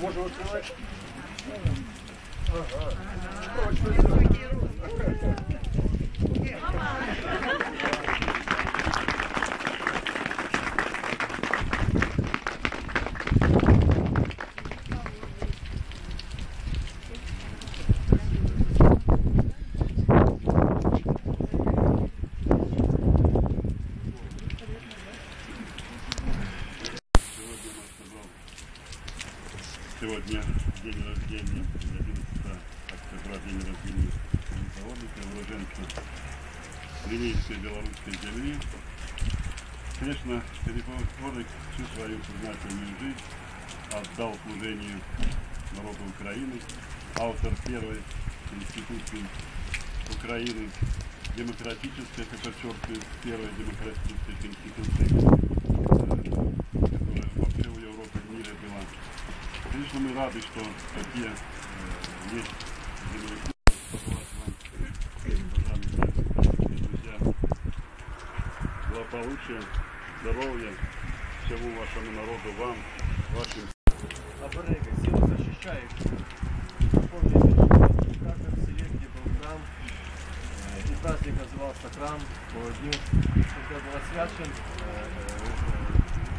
Можно открывать? Ага. Прочно. Сегодня день рождения, 11 октября, день рождения заводника, уроженца линейской белорусской земли. Конечно, Переполник всю свою сознательную жизнь отдал служению народу Украины, автор первой Конституции Украины, демократической, как подчеркиваю, первой демократической Конституции, Конечно, мы рады, что такие э, есть земляки. Благополучия, здоровья, всему вашему народу, вам, вашим оберега, силу защищает. Помните, что в селе, где был храм, э, и праздник назывался храм, по дню, когда был освящен, э, э,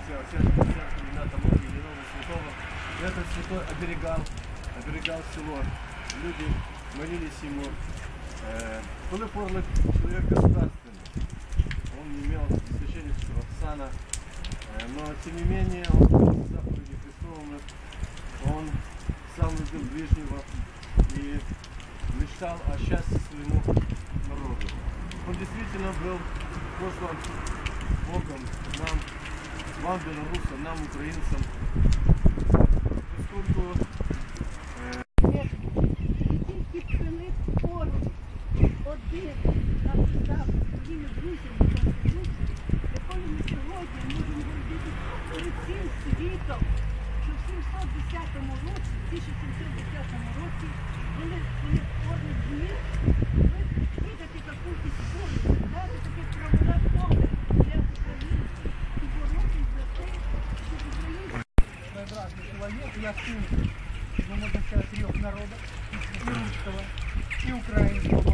все освящены церковь имена тому или иного святого, и этот святой оберегал, оберегал село. Люди молились ему. Э, Был Порлык человек государственный. Он не имел священнического сана, Э, но тем не менее он был заповеди Христовым, он сам любил ближнего и мечтал о счастье своему народу. Он действительно был послан Богом нам, вам, белорусам, нам, украинцам, поскольку Тільки пшени поруч один написав Конституцію, якою ми сьогодні можемо говорити перед цим світом, що в 710 році, в 1710 році, були були орден днів, видати таку історію, дати таке поле ну, можно сказать, трех народов. И русского, и украинского.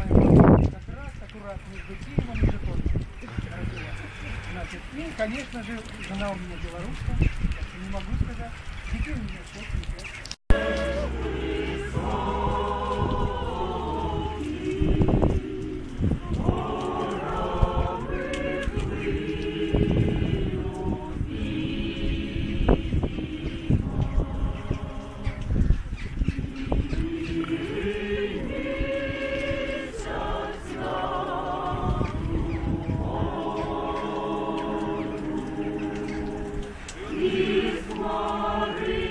Как раз аккурат между Киевом и Житомиром. Значит, и, конечно же, жена у меня белорусская. Не могу сказать. Детей у меня 6 лет. Maria.